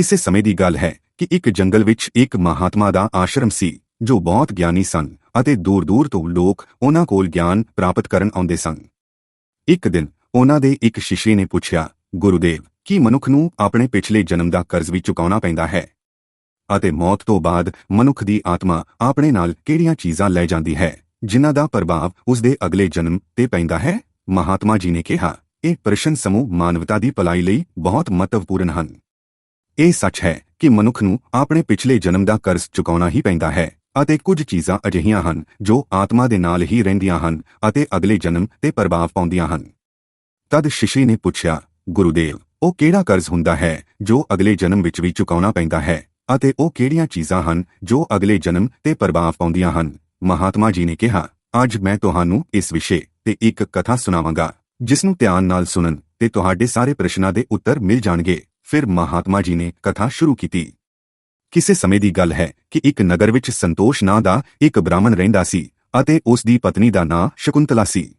ਕਿਸੇ ਸਮੇਂ ਦੀ ਗੱਲ ਹੈ ਕਿ ਇੱਕ ਜੰਗਲ ਵਿੱਚ ਇੱਕ ਮਹਾਤਮਾ ਦਾ ਆਸ਼ਰਮ ਸੀ, ਜੋ ਬਹੁਤ ਗਿਆਨੀ ਸਨ ਅਤੇ ਦੂਰ-ਦੂਰ ਤੋਂ ਲੋਕ ਉਹਨਾਂ ਕੋਲ ਗਿਆਨ ਪ੍ਰਾਪਤ ਕਰਨ ਆਉਂਦੇ ਸਨ। ਇੱਕ ਦਿਨ ਉਹਨਾਂ ਦੇ ਇੱਕ ਸ਼ਿਸ਼ੀ ਨੇ ਪੁੱਛਿਆ, ਗੁਰੂਦੇਵ, ਕੀ ਮਨੁੱਖ ਨੂੰ ਆਪਣੇ ਪਿਛਲੇ ਜਨਮ ਦਾ ਕਰਜ਼ ਵੀ ਚੁਕਾਉਣਾ ਪੈਂਦਾ ਹੈ? ਅਤੇ ਮੌਤ ਤੋਂ ਬਾਅਦ ਮਨੁੱਖ ਦੀ ਆਤਮਾ ਆਪਣੇ ਨਾਲ ਕਿਹੜੀਆਂ ਚੀਜ਼ਾਂ ਲੈ ਜਾਂਦੀ ਹੈ, ਜਿਨ੍ਹਾਂ ਦਾ ਪ੍ਰਭਾਵ ਉਸ ਦੇ ਅਗਲੇ ਜਨਮ ਤੇ ਪੈਂਦਾ ਹੈ? ਮਹਾਤਮਾ ਜੀ ਨੇ ਕਿਹਾ, ਇਹ ਪ੍ਰਸ਼ਨ ਸਮੂਹ ਮਾਨਵਤਾ ਦੀ ਭਲਾਈ ਲਈ ਬਹੁਤ ਮਹੱਤਵਪੂਰਨ ਹਨ। ਇਹ ਸੱਚ ਹੈ ਕਿ ਮਨੁੱਖ ਨੂੰ ਆਪਣੇ ਪਿਛਲੇ ਜਨਮ ਦਾ ਕਰਜ਼ ਚੁਕਾਉਣਾ ਹੀ ਪੈਂਦਾ ਹੈ ਅਤੇ ਕੁਝ ਚੀਜ਼ਾਂ ਅਜਿਹੀਆਂ ਹਨ ਜੋ ਆਤਮਾ ਦੇ ਨਾਲ ਹੀ ਰਹਿੰਦੀਆਂ ਹਨ ਅਤੇ ਅਗਲੇ ਜਨਮ ਤੇ ਪ੍ਰਭਾਵ ਪਾਉਂਦੀਆਂ ਹਨ। ਤਦ ਸ਼ਿਸ਼ੀ ਨੇ ਪੁੱਛਿਆ, ਗੁਰੂਦੇਵ, ਉਹ ਕਿਹੜਾ ਕਰਜ਼ ਹੁੰਦਾ ਹੈ ਜੋ ਅਗਲੇ ਜਨਮ ਵਿੱਚ ਵੀ ਚੁਕਾਉਣਾ ਪੈਂਦਾ ਹੈ ਅਤੇ ਉਹ ਕਿਹੜੀਆਂ ਚੀਜ਼ਾਂ ਹਨ ਜੋ ਅਗਲੇ ਜਨਮ ਤੇ ਪ੍ਰਭਾਵ ਪਾਉਂਦੀਆਂ ਹਨ? ਮਹਾਤਮਾ ਜੀ ਨੇ ਕਿਹਾ, ਅੱਜ ਮੈਂ ਤੁਹਾਨੂੰ ਇਸ ਵਿਸ਼ੇ ਤੇ ਇੱਕ ਕਥਾ ਸੁਣਾਵਾਂਗਾ, ਜਿਸ ਨੂੰ ਧਿਆਨ ਨਾਲ ਸੁਣਨ ਤੇ ਤੁਹਾਡੇ ਸਾਰੇ ਪ੍ਰਸ਼ਨਾਂ ਦੇ ਉੱਤਰ ਮਿਲ ਜਾਣਗੇ। ਫਿਰ ਮਹਾਤਮਾ ਜੀ ਨੇ ਕਥਾ ਸ਼ੁਰੂ ਕੀਤੀ। ਕਿਸੇ ਸਮੇਂ ਦੀ ਗੱਲ ਹੈ ਕਿ ਇੱਕ ਨਗਰ ਵਿੱਚ ਸੰਤੋਸ਼ ਨਾਂ ਦਾ ਇੱਕ ਬ੍ਰਾਹਮਣ ਰਹਿੰਦਾ ਸੀ ਅਤੇ ਉਸ ਦੀ ਪਤਨੀ ਦਾ ਨਾਂ ਸ਼ਕੁੰਤਲਾ ਸੀ।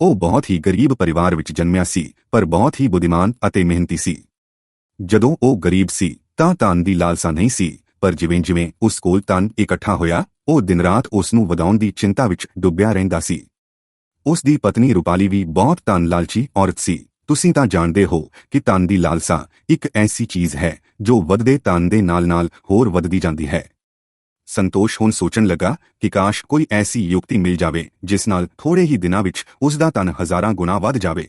ਉਹ ਬਹੁਤ ਹੀ ਗਰੀਬ ਪਰਿਵਾਰ ਵਿੱਚ ਜਨਮਿਆ ਸੀ, ਪਰ ਬਹੁਤ ਹੀ ਬੁੱਧੀਮਾਨ ਅਤੇ ਮਿਹਨਤੀ ਸੀ। ਜਦੋਂ ਉਹ ਗਰੀਬ ਸੀ, ਤਾਂ ਧਨ ਦੀ ਲਾਲਸਾ ਨਹੀਂ ਸੀ, ਪਰ ਜਿਵੇਂ-ਜਿਵੇਂ ਉਸ ਕੋਲ ਧਨ ਇਕੱਠਾ ਹੋਇਆ, ਉਹ ਦਿਨ-ਰਾਤ ਉਸ ਨੂੰ ਵਧਾਉਣ ਦੀ ਚਿੰਤਾ ਵਿੱਚ ਡੁੱਬਿਆ ਰਹਿੰਦਾ ਸੀ। ਉਸ ਦੀ ਪਤਨੀ ਰੂਪਾਲੀ ਵੀ ਬਹੁਤ ਧਨ ਲਾਲਚੀ ਔਰਤ ਸੀ। ਤੁਸੀਂ ਤਾਂ ਜਾਣਦੇ ਹੋ ਕਿ ਧਨ ਦੀ ਲਾਲਸਾ ਇੱਕ ਐਸੀ ਚੀਜ਼ ਹੈ ਜੋ ਵੱਧਦੇ ਧਨ ਦੇ ਨਾਲ-ਨਾਲ ਹੋਰ ਵੱਧਦੀ ਜਾਂਦੀ ਹੈ। ਸੰਤੋਸ਼ ਹੁਣ ਸੋਚਣ ਲੱਗਾ ਕਿ ਕਾਸ਼ ਕੋਈ ਐਸੀ ਯੁਕਤੀ ਮਿਲ ਜਾਵੇ ਜਿਸ ਨਾਲ ਥੋੜੇ ਹੀ ਦਿਨਾਂ ਵਿੱਚ ਉਸ ਦਾ ਧਨ ਹਜ਼ਾਰਾਂ ਗੁਣਾ ਵੱਧ ਜਾਵੇ।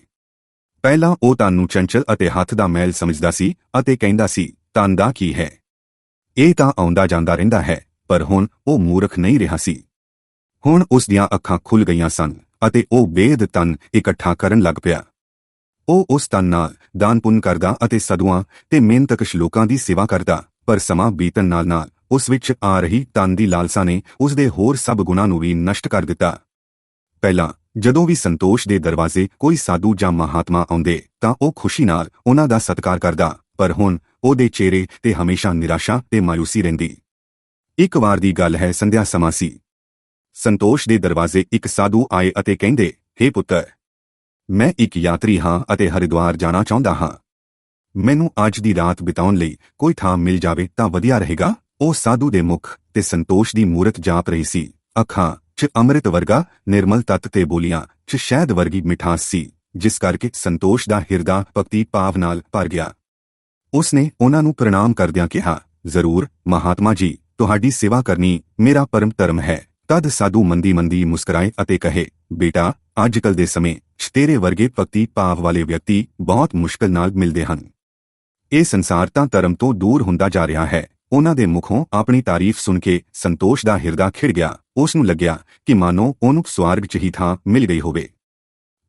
ਪਹਿਲਾਂ ਉਹ ਧਨ ਨੂੰ ਚੰਚਲ ਅਤੇ ਹੱਥ ਦਾ ਮੈਲ ਸਮਝਦਾ ਸੀ ਅਤੇ ਕਹਿੰਦਾ ਸੀ, ਧਨ ਦਾ ਕੀ ਹੈ? ਇਹ ਤਾਂ ਆਉਂਦਾ ਜਾਂਦਾ ਰਹਿੰਦਾ ਹੈ, ਪਰ ਹੁਣ ਉਹ ਮੂਰਖ ਨਹੀਂ ਰਿਹਾ ਸੀ। ਹੁਣ ਉਸ ਦੀਆਂ ਅੱਖਾਂ ਖੁੱਲ ਗਈਆਂ ਸਨ ਅਤੇ ਉਹ ਬੇਦ ਤਨ ਇਕੱਠਾ ਕਰਨ ਲੱਗ ਪਿਆ। ਉਹ ਉਸ ਤਨ ਨਾਲ ਦਾਨ ਪੁੰਨ ਕਰਦਾ ਅਤੇ ਸਦੂਆਂ ਤੇ ਮਿਹਨਤਕਸ਼ ਲੋਕਾਂ ਦੀ ਸੇਵਾ ਕਰਦਾ, ਪਰ ਸਮਾਂ ਬੀਤਣ ਨਾਲ ਨਾਲ ਉਸ ਵਿੱਚ ਆ ਰਹੀ ਤਨ ਦੀ ਲਾਲਸਾ ਨੇ ਉਸ ਦੇ ਹੋਰ ਸਭ ਗੁਣਾਂ ਨੂੰ ਵੀ ਨਸ਼ਟ ਕਰ ਦਿੱਤਾ। ਪਹਿਲਾਂ, ਜਦੋਂ ਵੀ ਸੰਤੋਸ਼ ਦੇ ਦਰਵਾਜ਼ੇ ਕੋਈ ਸਾਧੂ ਜਾਂ ਮਹਾਤਮਾ ਆਉਂਦੇ, ਤਾਂ ਉਹ ਖੁਸ਼ੀ ਨਾਲ ਉਹਨਾਂ ਦਾ ਸਤਿਕਾਰ ਕਰਦਾ, ਪਰ ਹੁਣ ਉਹਦੇ ਚਿਹਰੇ ਤੇ ਹਮੇਸ਼ਾ ਨਿਰਾਸ਼ਾ ਤੇ ਮਾਇੂਸੀ ਰਹਿੰਦੀ। ਇੱਕ ਵਾਰ ਦੀ ਗੱਲ ਹੈ ਸੰਧਿਆ ਸਮਾਸੀ। ਸੰਤੋਸ਼ ਦੇ ਦਰਵਾਜ਼ੇ ਇੱਕ ਸਾਧੂ ਆਏ ਅਤੇ ਕਹਿੰਦੇ हे ਪੁੱਤਰ ਮੈਂ ਇੱਕ ਯਾਤਰੀ ਹਾਂ ਅਤੇ ਹਰਿਦੁਆਰ ਜਾਣਾ ਚਾਹੁੰਦਾ ਹਾਂ। ਮੈਨੂੰ ਅੱਜ ਦੀ ਰਾਤ ਬਿਤਾਉਣ ਲਈ ਕੋਈ ਥਾਂ ਮਿਲ ਜਾਵੇ ਤਾਂ ਵਧੀਆ ਰਹੇਗਾ। ਉਹ ਸਾਧੂ ਦੇ ਮੁਖ ਤੇ ਸੰਤੋਸ਼ ਦੀ ਮੂਰਤ ਜਾਪ ਰਹੀ ਸੀ। ਅੱਖਾਂ 'ਚ ਅੰਮ੍ਰਿਤ ਵਰਗਾ ਨਿਰਮਲ ਤਤ ਤੇ ਬੋਲੀਆਂ 'ਚ ਸ਼ਹਿਦ ਵਰਗੀ ਮਿਠਾਸ ਸੀ, ਜਿਸ ਕਰਕੇ ਸੰਤੋਸ਼ ਦਾ ਹਿਰਦਾ ਭਗਤੀ ਭਾਵ ਨਾਲ ਭਰ ਗਿਆ। ਉਸਨੇ ਉਹਨਾਂ ਨੂੰ ਪ੍ਰਣਾਮ ਕਰਦਿਆਂ ਕਿਹਾ, ਜ਼ਰੂਰ, ਮਹਾਤਮਾ ਜੀ, ਤੁਹਾਡੀ ਸੇਵਾ ਕਰਨੀ ਮੇਰਾ ਪਰਮ ਧਰਮ ਹੈ। ਤਦ ਸਾਧੂ ਮੰਦੀ ਮੰਦੀ ਮੁਸਕਰਾਏ ਅਤੇ ਕਹੇ ਬੇਟਾ ਅੱਜ ਅੱਜਕੱਲ ਦੇ ਸਮੇਂ 'ਚ ਤੇਰੇ ਵਰਗੇ ਭਗਤੀ ਭਾਵ ਵਾਲੇ ਵਿਅਕਤੀ ਬਹੁਤ ਮੁਸ਼ਕਲ ਨਾਲ ਮਿਲਦੇ ਹਨ। ਇਹ ਸੰਸਾਰ ਤਾਂ ਧਰਮ ਤੋਂ ਦੂਰ ਹੁੰਦਾ ਜਾ ਰਿਹਾ ਹੈ। ਉਹਨਾਂ ਦੇ ਮੁਖੋਂ ਆਪਣੀ ਤਾਰੀਫ ਸੁਣ ਕੇ ਸੰਤੋਸ਼ ਦਾ ਹਿਰਦਾ ਖਿੜ ਗਿਆ। ਉਸ ਨੂੰ ਲੱਗਿਆ ਕਿ ਮਾਨੋ ਉਹਨੂੰ ਸਵਾਰਗ 'ਚ ਹੀ ਥਾਂ ਮਿਲ ਗਈ ਹੋਵੇ।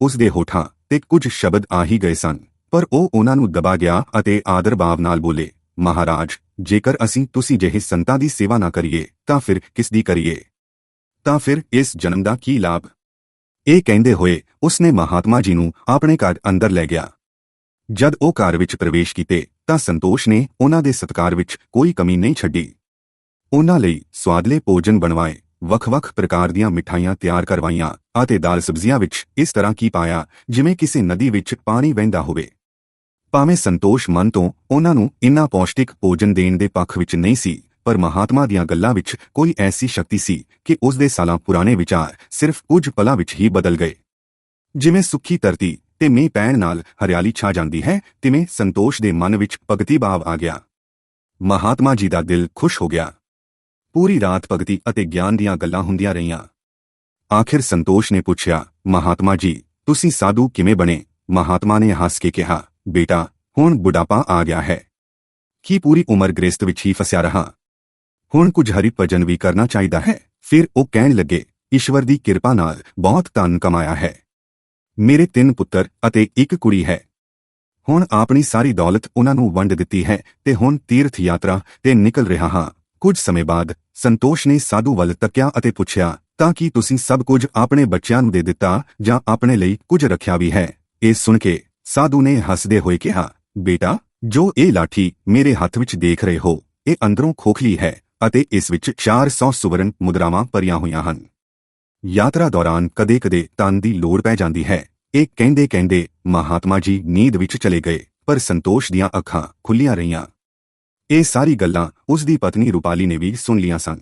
ਉਸ ਦੇ ਹੋਠਾਂ ਤੇ ਕੁਝ ਸ਼ਬਦ ਆ ਹੀ ਗਏ ਸਨ, ਪਰ ਉਹ ਉਹਨਾਂ ਨੂੰ ਦਬਾ ਗਿਆ ਅਤੇ ਆਦਰ ਭਾਵ ਨਾਲ ਬੋਲੇ, ਮਹਾਰਾਜ, ਜੇਕਰ ਅਸੀਂ ਤੁਸੀਂ ਜਿਹੇ ਸੰਤਾਂ ਦੀ ਸੇਵਾ ਨਾ ਕਰੀਏ, ਤਾਂ ਫਿਰ ਕਿਸ ਦੀ ਕਰੀਏ? ਤਾਂ ਫਿਰ ਇਸ ਜਨਮ ਦਾ ਕੀ ਲਾਭ? ਇਹ ਕਹਿੰਦੇ ਹੋਏ, ਉਸਨੇ ਮਹਾਤਮਾ ਜੀ ਨੂੰ ਆਪਣੇ ਘਰ ਅੰਦਰ ਲੈ ਗਿਆ। ਜਦ ਉਹ ਘਰ ਵਿੱਚ ਪ੍ਰਵੇਸ਼ ਕੀਤੇ, ਤਾਂ ਸੰਤੋਸ਼ ਨੇ ਉਹਨਾਂ ਦੇ ਸਤਕਾਰ ਵਿੱਚ ਕੋਈ ਕਮੀ ਨਹੀਂ ਛੱਡੀ। ਉਹਨਾਂ ਲਈ ਸਵਾਦਲੇ ਭੋਜਨ ਬਣਵਾਏ, ਵੱਖ-ਵੱਖ ਪ੍ਰਕਾਰ ਦੀਆਂ ਮਿਠਾਈਆਂ ਤਿਆਰ ਕਰਵਾਈਆਂ ਅਤੇ ਦਾਲ ਸਬਜ਼ੀਆਂ ਵਿੱਚ ਇਸ ਤਰ੍ਹਾਂ ਕੀ ਪਾਇਆ, ਜਿਵੇਂ ਕਿਸੇ ਨਦੀ ਵਿੱਚ ਪਾਣੀ ਵਹਿੰਦਾ ਹੋਵੇ। ਭਾਵੇਂ ਸੰਤੋਸ਼ ਮਨ ਤੋਂ ਉਹਨਾਂ ਨੂੰ ਇੰਨਾ ਪੌਸ਼ਟਿਕ ਭੋਜਨ ਦੇਣ ਦੇ ਪੱਖ ਵਿੱਚ ਨਹੀਂ ਸੀ ਪਰ ਮਹਾਤਮਾ ਦੀਆਂ ਗੱਲਾਂ ਵਿੱਚ ਕੋਈ ਐਸੀ ਸ਼ਕਤੀ ਸੀ ਕਿ ਉਸ ਦੇ ਸਾਲਾਂ ਪੁਰਾਣੇ ਵਿਚਾਰ ਸਿਰਫ ਕੁਝ ਪਲਾਂ ਵਿੱਚ ਹੀ ਬਦਲ ਗਏ। ਜਿਵੇਂ ਸੁੱਕੀ ਧਰਤੀ ਤੇ ਮੀਂਹ ਪੈਣ ਨਾਲ ਹਰਿਆਲੀ ਛਾ ਜਾਂਦੀ ਹੈ, ਤਿਵੇਂ ਸੰਤੋਸ਼ ਦੇ ਮਨ ਵਿੱਚ ਭਗਤੀ ਭਾਵ ਆ ਗਿਆ। ਮਹਾਤਮਾ ਜੀ ਦਾ ਦਿਲ ਖੁਸ਼ ਹੋ ਗਿਆ। ਪੂਰੀ ਰਾਤ ਭਗਤੀ ਅਤੇ ਗਿਆਨ ਦੀਆਂ ਗੱਲਾਂ ਹੁੰਦੀਆਂ ਰਹੀਆਂ। ਆਖਿਰ ਸੰਤੋਸ਼ ਨੇ ਪੁੱਛਿਆ, ਮਹਾਤਮਾ ਜੀ, ਤੁਸੀਂ ਸਾਧੂ ਕਿਵੇਂ ਬਣੇ? ਮਹਾਤਮਾ ਨੇ ਹੱਸ ਕੇ ਕਿਹਾ, ਬੇਟਾ, ਹੁਣ ਬੁਢਾਪਾ ਆ ਗਿਆ ਹੈ। ਕੀ ਪੂਰੀ ਉਮਰ ਗ੍ਰਸਤ ਵਿੱਚ ਹੀ ਫਸਿਆ ਰਹਾ? ਹੁਣ ਕੁਝ ਹਰੀ ਭਜਨ ਵੀ ਕਰਨਾ ਚਾਹੀਦਾ ਹੈ। ਫਿਰ ਉਹ ਕਹਿਣ ਲੱਗੇ, ਈਸ਼ਵਰ ਦੀ ਕਿਰਪਾ ਨਾਲ ਬਹੁਤ ਧਨ ਕਮਾਇਆ ਹੈ। ਮੇਰੇ ਤਿੰਨ ਪੁੱਤਰ ਅਤੇ ਇੱਕ ਕੁੜੀ ਹੈ। ਹੁਣ ਆਪਣੀ ਸਾਰੀ ਦੌਲਤ ਉਹਨਾਂ ਨੂੰ ਵੰਡ ਦਿੱਤੀ ਹੈ ਤੇ ਹੁਣ ਤੀਰਥ ਯਾਤਰਾ ਤੇ ਨਿਕਲ ਰਿਹਾ ਹਾਂ। ਕੁਝ ਸਮੇਂ ਬਾਅਦ ਸੰਤੋਸ਼ ਨੇ ਸਾਧੂ ਵੱਲ ਤੱਕਿਆ ਅਤੇ ਪੁੱਛਿਆ, ਤਾਂ ਕਿ ਤੁਸੀਂ ਸਭ ਕੁਝ ਆਪਣੇ ਬੱਚਿਆਂ ਨੂੰ ਦੇ ਦਿੱਤਾ ਜਾਂ ਆਪਣੇ ਲਈ ਕੁਝ ਰੱਖਿਆ ਵੀ ਹੈ? ਇਹ ਸੁਣ ਕੇ ਸਾਧੂ ਨੇ ਹੱਸਦੇ ਹੋਏ ਕਿਹਾ, ਬੇਟਾ, ਜੋ ਇਹ ਲਾਠੀ ਮੇਰੇ ਹੱਥ ਵਿੱਚ ਦੇਖ ਰਹੇ ਹੋ, ਇਹ ਅੰਦਰੋਂ ਖੋਖਲੀ ਹੈ। ਅਤੇ ਇਸ ਵਿੱਚ 400 ਸੁਵਰਨ ਮੁਦਰਾਵਾਂ ਭਰੀਆਂ ਹੋਈਆਂ ਹਨ। ਯਾਤਰਾ ਦੌਰਾਨ ਕਦੇ-ਕਦੇ ਤਨ ਦੀ ਲੋੜ ਪੈ ਜਾਂਦੀ ਹੈ। ਇਹ ਕਹਿੰਦੇ ਕਹਿੰਦੇ ਮਹਾਤਮਾ ਜੀ ਨੀਂਦ ਵਿੱਚ ਚਲੇ ਗਏ, ਪਰ ਸੰਤੋਸ਼ ਦੀਆਂ ਅੱਖਾਂ ਖੁੱਲੀਆਂ ਰਹੀਆਂ। ਇਹ ਸਾਰੀ ਗੱਲਾਂ ਉਸ ਦੀ ਪਤਨੀ ਰੂਪਾਲੀ ਨੇ ਵੀ ਸੁਣ ਲੀਆਂ ਸਨ।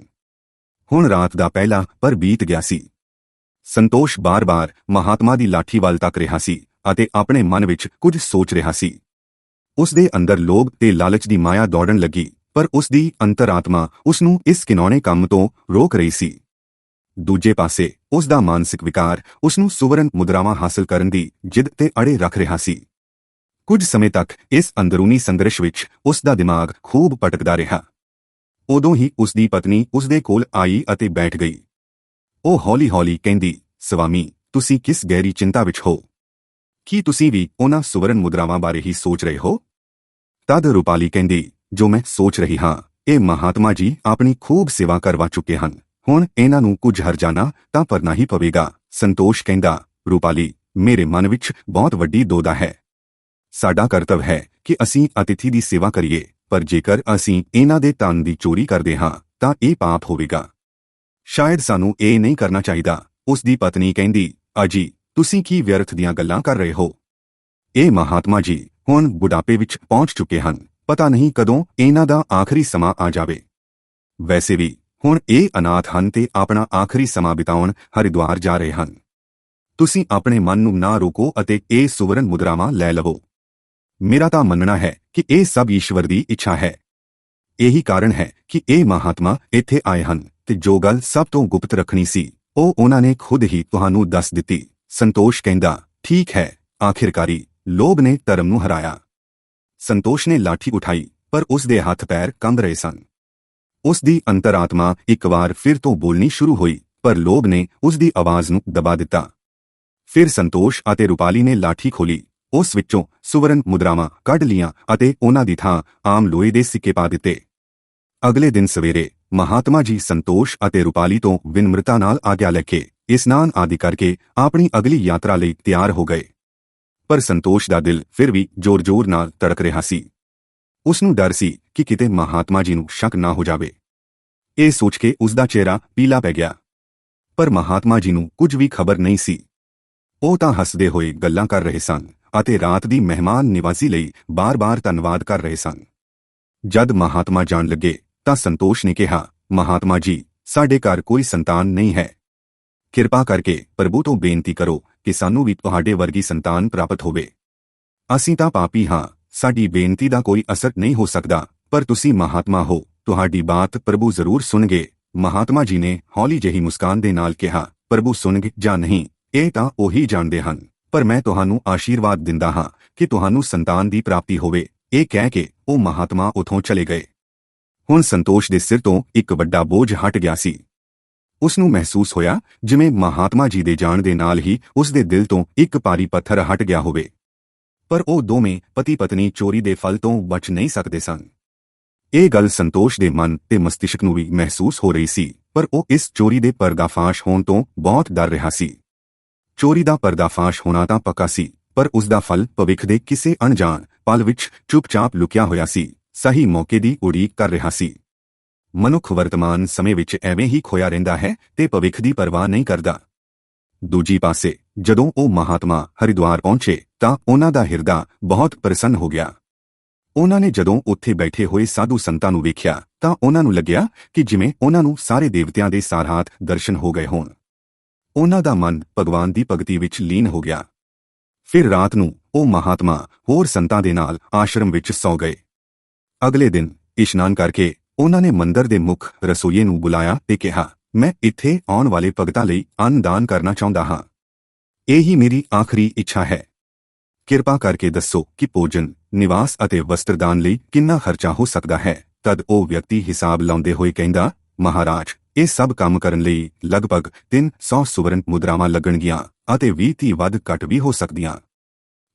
ਹੁਣ ਰਾਤ ਦਾ ਪਹਿਲਾ ਪਰ ਬੀਤ ਗਿਆ ਸੀ। ਸੰਤੋਸ਼ ਬਾਰ-ਬਾਰ ਮਹਾਤਮਾ ਦੀ ਲਾਠੀ ਵੱਲ ਤੱਕ ਰਿਹਾ ਸੀ ਅਤੇ ਆਪਣੇ ਮਨ ਵਿੱਚ ਕੁਝ ਸੋਚ ਰਿਹਾ ਸੀ। ਉਸ ਦੇ ਅੰਦਰ ਲੋਭ ਤੇ ਲਾਲਚ ਦੀ ਮਾਇਆ ਦੌੜਨ ਲੱਗੀ। ਪਰ ਉਸ ਦੀ ਅੰਤਰਾਤਮਾ ਉਸ ਨੂੰ ਇਸ ਕਿਨੌਣੇ ਕੰਮ ਤੋਂ ਰੋਕ ਰਹੀ ਸੀ। ਦੂਜੇ ਪਾਸੇ, ਉਸ ਦਾ ਮਾਨਸਿਕ ਵਿਕਾਰ ਉਸ ਨੂੰ ਸੁਵਰਨ ਮੁਦਰਾਵਾਂ ਹਾਸਲ ਕਰਨ ਦੀ ਜਿੱਦ ਤੇ ਅੜੇ ਰੱਖ ਰਿਹਾ ਸੀ। ਕੁਝ ਸਮੇਂ ਤੱਕ ਇਸ ਅੰਦਰੂਨੀ ਸੰਘਰਸ਼ ਵਿੱਚ ਉਸ ਦਾ ਦਿਮਾਗ ਖੂਬ ਪਟਕਦਾ ਰਿਹਾ। ਉਦੋਂ ਹੀ ਉਸ ਦੀ ਪਤਨੀ ਉਸ ਦੇ ਕੋਲ ਆਈ ਅਤੇ ਬੈਠ ਗਈ। ਉਹ ਹੌਲੀ-ਹੌਲੀ ਕਹਿੰਦੀ, ਸਵਾਮੀ, ਤੁਸੀਂ ਕਿਸ ਗਹਿਰੀ ਚਿੰਤਾ ਵਿੱਚ ਹੋ? ਕੀ ਤੁਸੀਂ ਵੀ ਉਹਨਾਂ ਸੁਵਰਨ ਮੁਦਰਾਵਾਂ ਬਾਰੇ ਹੀ ਸੋਚ ਰਹੇ ਹੋ? ਤਦ ਰੂਪਾਲੀ ਕਹਿੰਦੀ ਜੋ ਮੈਂ ਸੋਚ ਰਹੀ ਹਾਂ। ਇਹ ਮਹਾਤਮਾ ਜੀ ਆਪਣੀ ਖੂਬ ਸੇਵਾ ਕਰਵਾ ਚੁੱਕੇ ਹਨ। ਹੁਣ ਇਹਨਾਂ ਨੂੰ ਕੁਝ ਹਰਜਾਨਾ ਤਾਂ ਪਰਨਾ ਹੀ ਪਵੇਗਾ। ਸੰਤੋਸ਼ ਕਹਿੰਦਾ, ਰੂਪਾਲੀ, ਮੇਰੇ ਮਨ ਵਿੱਚ ਬਹੁਤ ਵੱਡੀ ਦੋਦਾ ਹੈ। ਸਾਡਾ ਕਰਤੱਵ ਹੈ ਕਿ ਅਸੀਂ ਅਤਿਥੀ ਦੀ ਸੇਵਾ ਕਰੀਏ, ਪਰ ਜੇਕਰ ਅਸੀਂ ਇਹਨਾਂ ਦੇ ਤਨ ਦੀ ਚੋਰੀ ਕਰਦੇ ਹਾਂ, ਤਾਂ ਇਹ ਪਾਪ ਹੋਵੇਗਾ। ਸ਼ਾਇਦ ਸਾਨੂੰ ਇਹ ਨਹੀਂ ਕਰਨਾ ਚਾਹੀਦਾ। ਉਸ ਦੀ ਪਤਨੀ ਕਹਿੰਦੀ ਅਜੀ ਤੁਸੀਂ ਕੀ ਵਿਅਰਥ ਦੀਆਂ ਗੱਲਾਂ ਕਰ ਰਹੇ ਹੋ? ਇਹ ਮਹਾਤਮਾ ਜੀ ਹੁਣ ਬੁਢਾਪੇ ਵਿੱਚ ਪਹੁੰਚ ਚੁੱਕੇ ਹਨ। ਪਤਾ ਨਹੀਂ ਕਦੋਂ ਇਹਨਾਂ ਦਾ ਆਖਰੀ ਸਮਾਂ ਆ ਜਾਵੇ। ਵੈਸੇ ਵੀ, ਹੁਣ ਇਹ ਅਨਾਥ ਹਨ ਤੇ ਆਪਣਾ ਆਖਰੀ ਸਮਾਂ ਬਿਤਾਉਣ ਹਰਿਦੁਆਰ ਜਾ ਰਹੇ ਹਨ। ਤੁਸੀਂ ਆਪਣੇ ਮਨ ਨੂੰ ਨਾ ਰੋਕੋ ਅਤੇ ਇਹ ਸੁਵਰਨ ਮੁਦਰਾਵਾਂ ਲੈ ਲਵੋ। ਮੇਰਾ ਤਾਂ ਮੰਨਣਾ ਹੈ ਕਿ ਇਹ ਸਭ ਈਸ਼ਵਰ ਦੀ ਇੱਛਾ ਹੈ। ਇਹੀ ਕਾਰਨ ਹੈ ਕਿ ਇਹ ਮਹਾਤਮਾ ਇੱਥੇ ਆਏ ਹਨ ਤੇ ਜੋ ਗੱਲ ਸਭ ਤੋਂ ਗੁਪਤ ਰੱਖਣੀ ਸੀ, ਉਹ ਉਹਨਾਂ ਨੇ ਖੁਦ ਹੀ ਤੁਹਾਨੂੰ ਦੱਸ ਦਿੱਤੀ। ਸੰਤੋਸ਼ ਕਹਿੰਦਾ, ਠੀਕ ਹੈ, ਆਖਿਰਕਾਰੀ, ਲੋਭ ਨੇ ਧਰਮ ਨੂੰ ਹਰਾਇਆ। ਸੰਤੋਸ਼ ਨੇ ਲਾਠੀ ਉਠਾਈ, ਪਰ ਉਸ ਦੇ ਹੱਥ ਪੈਰ ਕੰਬ ਰਹੇ ਸਨ। ਉਸ ਦੀ ਅੰਤਰਾਤਮਾ ਇੱਕ ਵਾਰ ਫਿਰ ਤੋਂ ਬੋਲਣੀ ਸ਼ੁਰੂ ਹੋਈ, ਪਰ ਲੋਭ ਨੇ ਉਸ ਦੀ ਆਵਾਜ਼ ਨੂੰ ਦਬਾ ਦਿੱਤਾ। ਫਿਰ ਸੰਤੋਸ਼ ਅਤੇ ਰੂਪਾਲੀ ਨੇ ਲਾਠੀ ਖੋਲੀ ਉਸ ਵਿੱਚੋਂ ਸੁਵਰਨ ਮੁਦਰਾਵਾਂ ਕੱਢ ਲੀਆਂ ਅਤੇ ਉਹਨਾਂ ਦੀ ਥਾਂ ਆਮ ਲੋਹੇ ਦੇ ਸਿੱਕੇ ਪਾ ਦਿੱਤੇ। ਅਗਲੇ ਦਿਨ ਸਵੇਰੇ ਮਹਾਤਮਾ ਜੀ ਸੰਤੋਸ਼ ਅਤੇ ਰੂਪਾਲੀ ਤੋਂ ਵਿਨਮ੍ਰਤਾ ਨਾਲ ਆਗਿਆ ਲੈ ਕੇ ਇਸਨਾਨ ਆਦਿ ਕਰਕੇ ਆਪਣੀ ਅਗਲੀ ਯਾਤਰਾ ਲਈ ਤਿਆਰ ਹੋ ਗਏ। ਪਰ ਸੰਤੋਸ਼ ਦਾ ਦਿਲ ਫਿਰ ਵੀ ਜ਼ੋਰ-ਜ਼ੋਰ ਨਾਲ ਤੜਕ ਰਿਹਾ ਸੀ। ਉਸ ਨੂੰ ਡਰ ਸੀ ਕਿ ਕਿਤੇ ਮਹਾਤਮਾ ਜੀ ਨੂੰ ਸ਼ੱਕ ਨਾ ਹੋ ਜਾਵੇ। ਇਹ ਸੋਚ ਕੇ ਉਸ ਦਾ ਚਿਹਰਾ ਪੀਲਾ ਪੈ ਗਿਆ। ਪਰ ਮਹਾਤਮਾ ਜੀ ਨੂੰ ਕੁਝ ਵੀ ਖਬਰ ਨਹੀਂ ਸੀ। ਉਹ ਤਾਂ ਹੱਸਦੇ ਹੋਏ ਗੱਲਾਂ ਕਰ ਰਹੇ ਸਨ ਅਤੇ ਰਾਤ ਦੀ ਮਹਿਮਾਨ ਨਿਵਾਜ਼ੀ ਲਈ ਬਾਰ-ਬਾਰ ਧੰਨਵਾਦ ਕਰ ਰਹੇ ਸਨ। ਜਦ ਮਹਾਤਮਾ ਜਾਣ ਲੱਗੇ ਤਾਂ ਸੰਤੋਸ਼ ਨੇ ਕਿਹਾ, ਮਹਾਤਮਾ ਜੀ, ਸਾਡੇ ਘਰ ਕੋਈ ਸੰਤਾਨ ਨਹੀਂ ਹੈ। ਕਿਰਪਾ ਕਰਕੇ ਪ੍ਰਭੂ ਤੋਂ ਬੇਨਤੀ ਕਰੋ ਕਿ ਸਾਨੂੰ ਵੀ ਤੁਹਾਡੇ ਵਰਗੀ ਸੰਤਾਨ ਪ੍ਰਾਪਤ ਹੋਵੇ। ਅਸੀਂ ਤਾਂ ਪਾਪੀ ਹਾਂ, ਸਾਡੀ ਬੇਨਤੀ ਦਾ ਕੋਈ ਅਸਰ ਨਹੀਂ ਹੋ ਸਕਦਾ, ਪਰ ਤੁਸੀਂ ਮਹਾਤਮਾ ਹੋ, ਤੁਹਾਡੀ ਬਾਤ ਪ੍ਰਭੂ ਜ਼ਰੂਰ ਸੁਣਗੇ ਮਹਾਤਮਾ ਜੀ ਨੇ ਹੌਲੀ ਜਿਹੀ ਮੁਸਕਾਨ ਦੇ ਨਾਲ ਕਿਹਾ, ਪ੍ਰਭੂ ਸੁਣਗੇ ਜਾਂ ਨਹੀਂ, ਇਹ ਤਾਂ ਉਹੀ ਜਾਣਦੇ ਹਨ, ਪਰ ਮੈਂ ਤੁਹਾਨੂੰ ਆਸ਼ੀਰਵਾਦ ਦਿੰਦਾ ਹਾਂ ਕਿ ਤੁਹਾਨੂੰ ਸੰਤਾਨ ਦੀ ਪ੍ਰਾਪਤੀ ਹੋਵੇ। ਇਹ ਕਹਿ ਕੇ ਉਹ ਮਹਾਤਮਾ ਉਥੋਂ ਚਲੇ ਗਏ। ਹੁਣ ਸੰਤੋਸ਼ ਦੇ ਸਿਰ ਤੋਂ ਇੱਕ ਵੱਡਾ ਬੋਝ ਹਟ ਗਿਆ ਸੀ। ਉਸ ਨੂੰ ਮਹਿਸੂਸ ਹੋਇਆ ਜਿਵੇਂ ਮਹਾਤਮਾ ਜੀ ਦੇ ਜਾਣ ਦੇ ਨਾਲ ਹੀ ਉਸ ਦੇ ਦਿਲ ਤੋਂ ਇੱਕ ਪਾਰੀ ਪੱਥਰ ਹਟ ਗਿਆ ਹੋਵੇ। ਪਰ ਉਹ ਦੋਵੇਂ ਪਤੀ ਪਤਨੀ ਚੋਰੀ ਦੇ ਫਲ ਤੋਂ ਬਚ ਨਹੀਂ ਸਕਦੇ ਸਨ। ਇਹ ਗੱਲ ਸੰਤੋਸ਼ ਦੇ ਮਨ ਤੇ ਮਸਤਿਸ਼ਕ ਨੂੰ ਵੀ ਮਹਿਸੂਸ ਹੋ ਰਹੀ ਸੀ, ਪਰ ਉਹ ਇਸ ਚੋਰੀ ਦੇ ਪਰਦਾਫਾਸ਼ ਹੋਣ ਤੋਂ ਬਹੁਤ ਡਰ ਰਿਹਾ ਸੀ। ਚੋਰੀ ਦਾ ਪਰਦਾਫਾਸ਼ ਹੋਣਾ ਤਾਂ ਪੱਕਾ ਸੀ, ਪਰ ਉਸ ਦਾ ਫਲ ਭਵਿੱਖ ਦੇ ਕਿਸੇ ਅਣਜਾਣ ਪਲ ਵਿੱਚ ਚੁੱਪਚਾਪ ਲੁਕਿਆ ਹੋਇਆ ਸੀ, ਸਹੀ ਮੌਕੇ ਦੀ ਉਡੀਕ ਕਰ ਰਿਹਾ ਸੀ। ਮਨੁੱਖ ਵਰਤਮਾਨ ਸਮੇਂ ਵਿੱਚ ਐਵੇਂ ਹੀ ਖੋਇਆ ਰਹਿੰਦਾ ਹੈ ਤੇ ਭਵਿੱਖ ਦੀ ਪਰਵਾਹ ਨਹੀਂ ਕਰਦਾ। ਦੂਜੀ ਪਾਸੇ, ਜਦੋਂ ਉਹ ਮਹਾਤਮਾ ਹਰਿਦੁਆਰ ਪਹੁੰਚੇ, ਤਾਂ ਉਹਨਾਂ ਦਾ ਹਿਰਦਾ ਬਹੁਤ ਪ੍ਰਸੰਨ ਹੋ ਗਿਆ। ਉਹਨਾਂ ਨੇ ਜਦੋਂ ਉੱਥੇ ਬੈਠੇ ਹੋਏ ਸਾਧੂ ਸੰਤਾਂ ਨੂੰ ਵੇਖਿਆ, ਤਾਂ ਉਹਨਾਂ ਨੂੰ ਲੱਗਿਆ ਕਿ ਜਿਵੇਂ ਉਹਨਾਂ ਨੂੰ ਸਾਰੇ ਦੇਵਤਿਆਂ ਦੇ ਸਾਰਾਤ ਦਰਸ਼ਨ ਹੋ ਗਏ ਹੋਣ। ਉਹਨਾਂ ਦਾ ਮਨ ਭਗਵਾਨ ਦੀ ਭਗਤੀ ਵਿੱਚ ਲੀਨ ਹੋ ਗਿਆ। ਫਿਰ ਰਾਤ ਨੂੰ ਉਹ ਮਹਾਤਮਾ ਹੋਰ ਸੰਤਾਂ ਦੇ ਨਾਲ ਆਸ਼ਰਮ ਵਿੱਚ ਸੌ ਗਏ। ਅਗਲੇ ਦਿਨ ਇਸ਼ਨਾਨ ਕਰਕੇ ਉਹਨਾਂ ਨੇ ਮੰਦਰ ਦੇ ਮੁੱਖ ਰਸੋਈਏ ਨੂੰ ਬੁਲਾਇਆ ਤੇ ਕਿਹਾ, ਮੈਂ ਇੱਥੇ ਆਉਣ ਵਾਲੇ ਭਗਤਾਂ ਲਈ ਅੰਨ ਦਾਨ ਕਰਨਾ ਚਾਹੁੰਦਾ ਹਾਂ। ਇਹੀ ਮੇਰੀ ਆਖਰੀ ਇੱਛਾ ਹੈ। ਕਿਰਪਾ ਕਰਕੇ ਦੱਸੋ ਕਿ ਭੋਜਨ, ਨਿਵਾਸ ਅਤੇ ਵਸਤਰਦਾਨ ਲਈ ਕਿੰਨਾ ਖਰਚਾ ਹੋ ਸਕਦਾ ਹੈ? ਤਦ ਉਹ ਵਿਅਕਤੀ ਹਿਸਾਬ ਲਾਉਂਦੇ ਹੋਏ ਕਹਿੰਦਾ, ਮਹਾਰਾਜ, ਇਹ ਸਭ ਕੰਮ ਕਰਨ ਲਈ ਲਗਭਗ 300 ਸੁਵਰਨ ਮੁਦਰਾਵਾਂ ਲੱਗਣਗੀਆਂ ਅਤੇ 20 ਤੀ ਵੱਧ ਘੱਟ ਵੀ ਹੋ ਸਕਦੀਆਂ।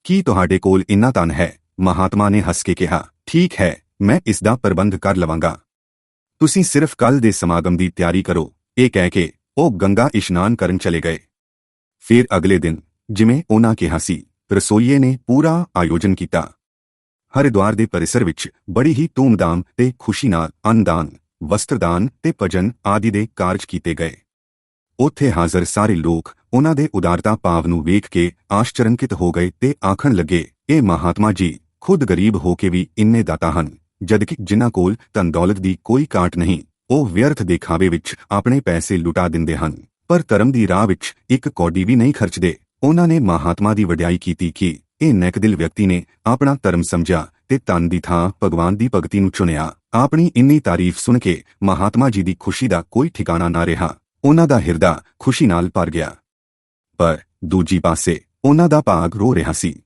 ਕੀ ਤੁਹਾਡੇ ਕੋਲ ਇੰਨਾ ਧਨ ਹੈ? ਮਹਾਤਮਾ ਨੇ ਹੱਸ ਕੇ ਕਿਹਾ, ਠੀਕ ਹੈ, ਮੈਂ ਇਸ ਦਾ ਪ੍ਰਬੰਧ ਕਰ ਲਵਾਂਗਾ। ਤੁਸੀਂ ਸਿਰਫ ਕੱਲ ਦੇ ਸਮਾਗਮ ਦੀ ਤਿਆਰੀ ਕਰੋ। ਇਹ ਕਹਿ ਕੇ ਉਹ ਗੰਗਾ ਇਸ਼ਨਾਨ ਕਰਨ ਚਲੇ ਗਏ। ਫਿਰ ਅਗਲੇ ਦਿਨ ਜਿਵੇਂ ਉਹਨਾਂ ਕਿਹਾ ਸੀ, ਰਸੋਈਏ ਨੇ ਪੂਰਾ ਆਯੋਜਨ ਕੀਤਾ। ਹਰਿਦੁਆਰ ਦੇ ਪਰਿਸਰ ਵਿੱਚ ਬੜੀ ਹੀ ਧੂਮਧਾਮ ਤੇ ਖੁਸ਼ੀ ਨਾਲ ਅੰਨਦਾਨ, ਵਸਤਰਦਾਨ ਤੇ ਭਜਨ ਆਦਿ ਦੇ ਕਾਰਜ ਕੀਤੇ ਗਏ। ਉੱਥੇ ਹਾਜ਼ਰ ਸਾਰੇ ਲੋਕ ਉਹਨਾਂ ਦੇ ਉਦਾਰਤਾ ਭਾਵ ਨੂੰ ਵੇਖ ਕੇ ਆਸ਼ਚਰਨਕਿਤ ਹੋ ਗਏ ਤੇ ਆਖਣ ਲੱਗੇ, ਇਹ ਮਹਾਤਮਾ ਜੀ ਖੁਦ ਗਰੀਬ ਹੋ ਕੇ ਵੀ ਇੰਨੇ ਦਾਤਾ ਹਨ। ਜਦਕਿ ਜਿਨ੍ਹਾਂ ਕੋਲ ਧਨ ਦੌਲਤ ਦੀ ਕੋਈ ਕਾਟ ਨਹੀਂ, ਉਹ ਵਿਅਰਥ ਦਿਖਾਵੇ ਵਿੱਚ ਆਪਣੇ ਪੈਸੇ ਲੁਟਾ ਦਿੰਦੇ ਹਨ। ਪਰ ਧਰਮ ਦੀ ਰਾਹ ਵਿੱਚ ਇੱਕ ਕੌਡੀ ਵੀ ਨਹੀਂ ਖਰਚਦੇ। ਉਹਨਾਂ ਨੇ ਮਹਾਤਮਾ ਦੀ ਵਡਿਆਈ ਕੀਤੀ ਕਿ ਇਹ ਨੈਕਦਿਲ ਵਿਅਕਤੀ ਨੇ ਆਪਣਾ ਧਰਮ ਸਮਝਿਆ ਤੇ ਧਨ ਦੀ ਥਾਂ ਭਗਵਾਨ ਦੀ ਭਗਤੀ ਨੂੰ ਚੁਣਿਆ। ਆਪਣੀ ਇੰਨੀ ਤਾਰੀਫ ਸੁਣ ਕੇ ਮਹਾਤਮਾ ਜੀ ਦੀ ਖੁਸ਼ੀ ਦਾ ਕੋਈ ਠਿਕਾਣਾ ਨਾ ਰਿਹਾ। ਉਹਨਾਂ ਦਾ ਹਿਰਦਾ ਖੁਸ਼ੀ ਨਾਲ ਭਰ ਗਿਆ। ਪਰ ਦੂਜੀ ਪਾਸੇ ਉਹਨਾਂ ਦਾ ਭਾਗ ਰੋ ਰਿਹਾ ਸੀ।